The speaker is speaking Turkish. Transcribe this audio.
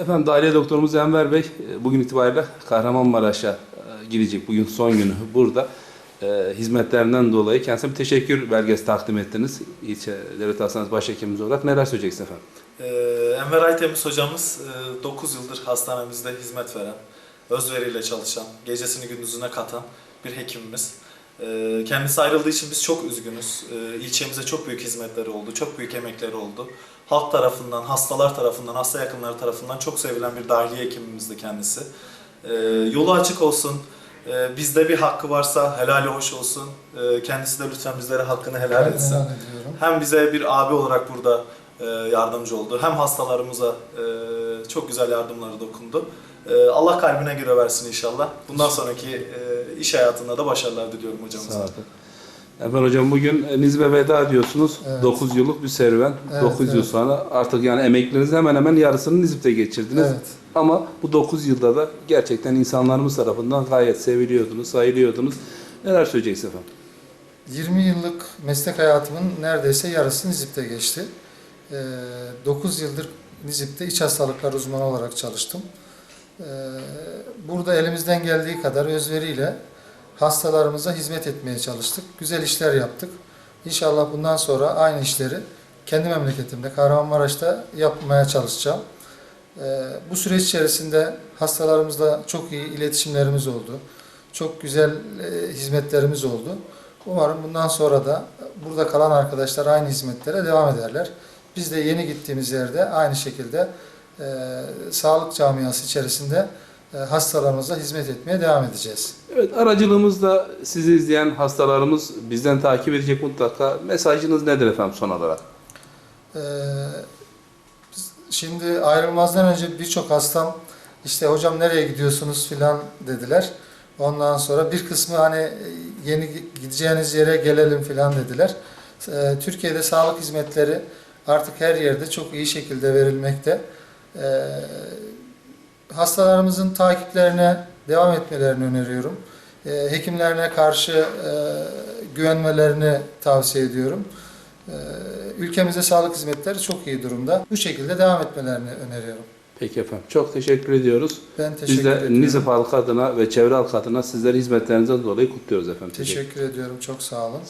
Efendim dahiliye doktorumuz Enver Bey e, bugün itibariyle Kahramanmaraş'a e, gidecek. Bugün son günü burada. E, hizmetlerinden dolayı kendisine bir teşekkür belgesi takdim ettiniz. İlçe Devlet Hastanesi Başhekimimiz olarak neler söyleyeceksiniz efendim? Ee, Enver Aytemiz hocamız 9 yıldır hastanemizde hizmet veren, özveriyle çalışan, gecesini gündüzüne katan bir hekimimiz. Ee, Kendisi ayrıldığı için biz çok üzgünüz. Ee, İlçemize çok büyük hizmetleri oldu, çok büyük emekleri oldu. Halk tarafından, hastalar tarafından, hasta yakınları tarafından çok sevilen bir dahiliye hekimimizdi kendisi. Ee, Yolu açık olsun, bizde bir hakkı varsa helali hoş olsun. Kendisi de lütfen bizlere hakkını helal etsin. Helal ediyorum. Hem bize bir abi olarak burada e, yardımcı oldu. Hem hastalarımıza e, çok güzel yardımları dokundu. E, Allah kalbine göre versin inşallah. Bundan sonraki e, iş hayatında da başarılar diliyorum hocamıza. Sağ olun. Efendim hocam bugün e, Nizip'e veda diyorsunuz. Evet. 9 yıllık bir serüven. Evet, 9 yıl evet. sonra artık yani emeklerinizin hemen hemen yarısını Nizip'te geçirdiniz. Evet. Ama bu 9 yılda da gerçekten insanlarımız tarafından gayet seviliyordunuz, sayılıyordunuz. Neler söyleyeceksiniz efendim? 20 yıllık meslek hayatımın neredeyse yarısı Nizip'te geçti. Ee, 9 yıldır Nizip'te iç hastalıklar uzmanı olarak çalıştım. Ee, burada elimizden geldiği kadar özveriyle hastalarımıza hizmet etmeye çalıştık. Güzel işler yaptık. İnşallah bundan sonra aynı işleri kendi memleketimde Kahramanmaraş'ta yapmaya çalışacağım. Ee, bu süreç içerisinde hastalarımızla çok iyi iletişimlerimiz oldu. Çok güzel e, hizmetlerimiz oldu. Umarım bundan sonra da burada kalan arkadaşlar aynı hizmetlere devam ederler. Biz de yeni gittiğimiz yerde aynı şekilde e, sağlık camiası içerisinde e, hastalarımıza hizmet etmeye devam edeceğiz. Evet aracılığımızda sizi izleyen hastalarımız bizden takip edecek mutlaka. Mesajınız nedir efendim son olarak? Biz- şimdi ayrılmazdan önce birçok hastam işte hocam nereye gidiyorsunuz filan dediler. Ondan sonra bir kısmı hani e, yeni gi- gideceğiniz yere gelelim filan dediler. Ee, Türkiye'de sağlık hizmetleri artık her yerde çok iyi şekilde verilmekte. Ee, hastalarımızın takiplerine devam etmelerini öneriyorum. Ee, hekimlerine karşı e, güvenmelerini tavsiye ediyorum. Ee, Ülkemizde sağlık hizmetleri çok iyi durumda. Bu şekilde devam etmelerini öneriyorum. Peki efendim. Çok teşekkür ediyoruz. Ben teşekkür Biz de ediyorum. Nizip halkı adına ve çevre halkı adına sizleri hizmetlerinizden dolayı kutluyoruz efendim. Teşekkür ediyorum. Çok sağ olun.